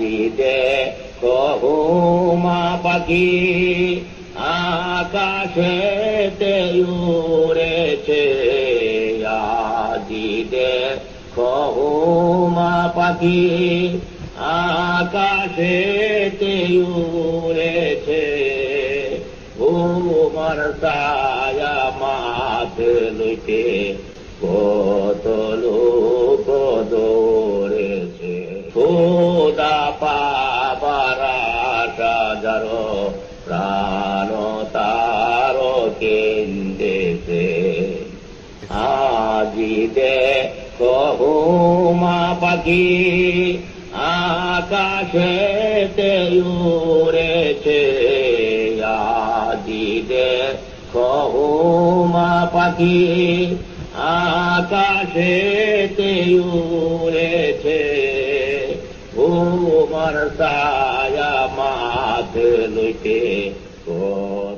আজিদে কহুমা পাখি আকাশেতে উড়েছে আজিদে কহুমা পাখি আকাশেতে উড়েছে ঘুমার সায়া মাথে লইতে কত খোদা পাবার প্রাণ তার কেন্দেছে আজি দে কহুমা পাখি আকাশেতে উড়েছে। আজি দে কহুমা পাখি আকাশেতে উড়েছে। मनसाया या ओ